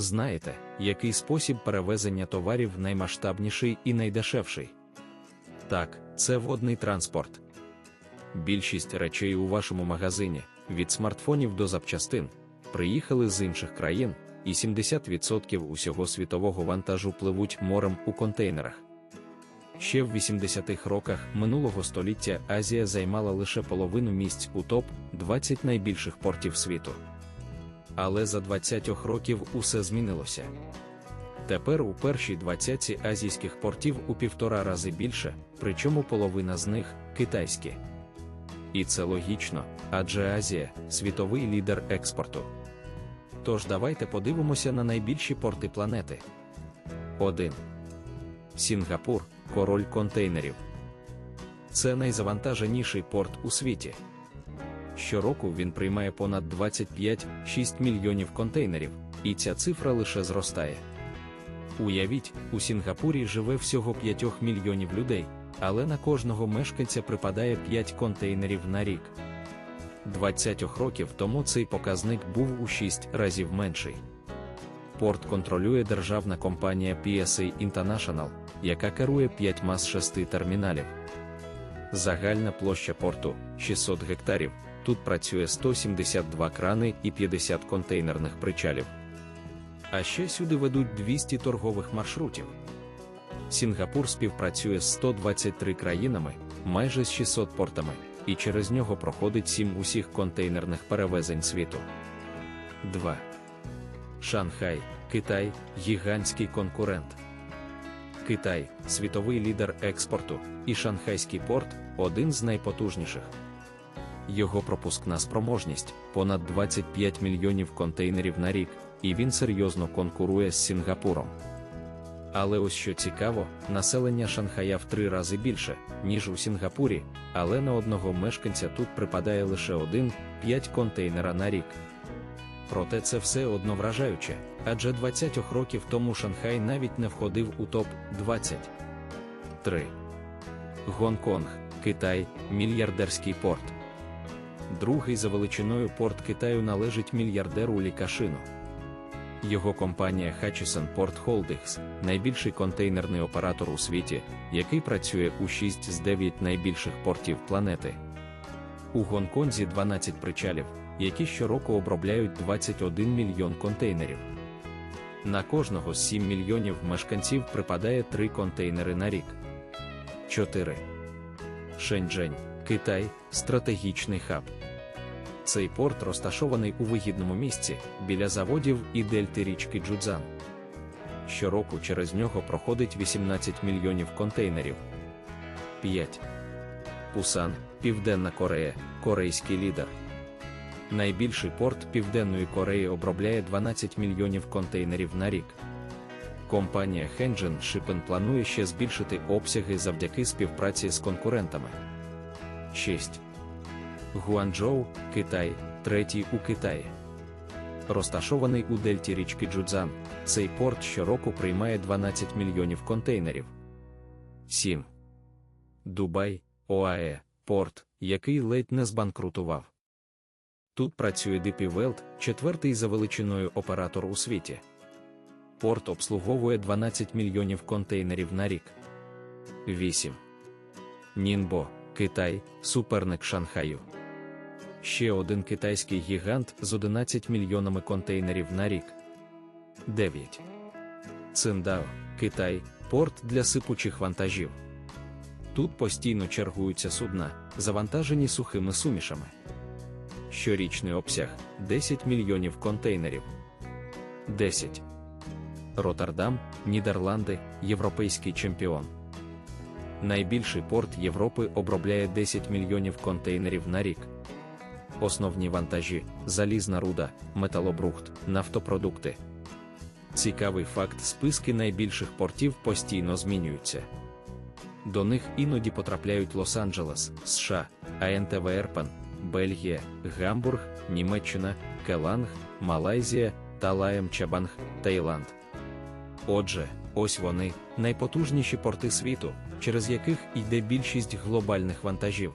Знаєте, який спосіб перевезення товарів наймасштабніший і найдешевший? Так, це водний транспорт. Більшість речей у вашому магазині, від смартфонів до запчастин, приїхали з інших країн, і 70% усього світового вантажу пливуть морем у контейнерах. Ще в 80-х роках минулого століття Азія займала лише половину місць у топ-20 найбільших портів світу. Але за 20 років усе змінилося. Тепер у першій двадцятці азійських портів у півтора рази більше, причому половина з них китайські. І це логічно, адже Азія світовий лідер експорту. Тож давайте подивимося на найбільші порти планети. 1. Сінгапур король контейнерів. Це найзавантаженіший порт у світі. Щороку він приймає понад 25-6 мільйонів контейнерів, і ця цифра лише зростає. Уявіть, у Сінгапурі живе всього 5 мільйонів людей, але на кожного мешканця припадає 5 контейнерів на рік. 20 років тому цей показник був у 6 разів менший. Порт контролює державна компанія PSA International, яка керує п'ятьма з шести терміналів. Загальна площа порту 600 гектарів. Тут працює 172 крани і 50 контейнерних причалів. А ще сюди ведуть 200 торгових маршрутів. Сінгапур співпрацює з 123 країнами, майже з 600 портами, і через нього проходить 7 усіх контейнерних перевезень світу. 2. Шанхай, Китай гігантський конкурент. Китай світовий лідер експорту, і Шанхайський порт один з найпотужніших. Його пропускна спроможність понад 25 мільйонів контейнерів на рік, і він серйозно конкурує з Сінгапуром. Але ось що цікаво, населення Шанхая в три рази більше, ніж у Сінгапурі, але на одного мешканця тут припадає лише один 5 контейнера на рік. Проте це все одно вражаюче, адже 20 років тому Шанхай навіть не входив у топ-20. 3. Гонконг, Китай, мільярдерський порт. Другий за величиною порт Китаю належить мільярдеру Лікашину. Його компанія Hutchison Port Holdings – найбільший контейнерний оператор у світі, який працює у 6 з 9 найбільших портів планети. У Гонконзі 12 причалів, які щороку обробляють 21 мільйон контейнерів. На кожного з 7 мільйонів мешканців припадає 3 контейнери на рік. 4. Шенджень, Китай стратегічний хаб. Цей порт розташований у вигідному місці біля заводів і дельти річки Джудзан. Щороку через нього проходить 18 мільйонів контейнерів. 5. Пусан, Південна Корея, корейський лідер. Найбільший порт Південної Кореї обробляє 12 мільйонів контейнерів на рік. Компанія Хенджен Shipping планує ще збільшити обсяги завдяки співпраці з конкурентами. 6. Гуанчжоу, Китай, третій у Китаї. Розташований у дельті річки Джудзан, цей порт щороку приймає 12 мільйонів контейнерів. 7. Дубай, ОАЕ, порт, який ледь не збанкрутував. Тут працює DP World, четвертий за величиною оператор у світі. Порт обслуговує 12 мільйонів контейнерів на рік. 8. Нінбо, Китай, суперник Шанхаю. Ще один китайський гігант з 11 мільйонами контейнерів на рік. 9. Циндао, Китай, порт для сипучих вантажів. Тут постійно чергуються судна, завантажені сухими сумішами. Щорічний обсяг 10 мільйонів контейнерів. 10. Роттердам, Нідерланди, європейський чемпіон. Найбільший порт Європи обробляє 10 мільйонів контейнерів на рік. Основні вантажі, залізна руда, металобрухт, нафтопродукти. Цікавий факт: списки найбільших портів постійно змінюються. До них іноді потрапляють Лос-Анджелес, США, АНТВРПен, Бельгія, Гамбург, Німеччина, Келанг, Малайзія, Талаєм Чабанг, Таїланд. Отже, ось вони найпотужніші порти світу, через яких йде більшість глобальних вантажів.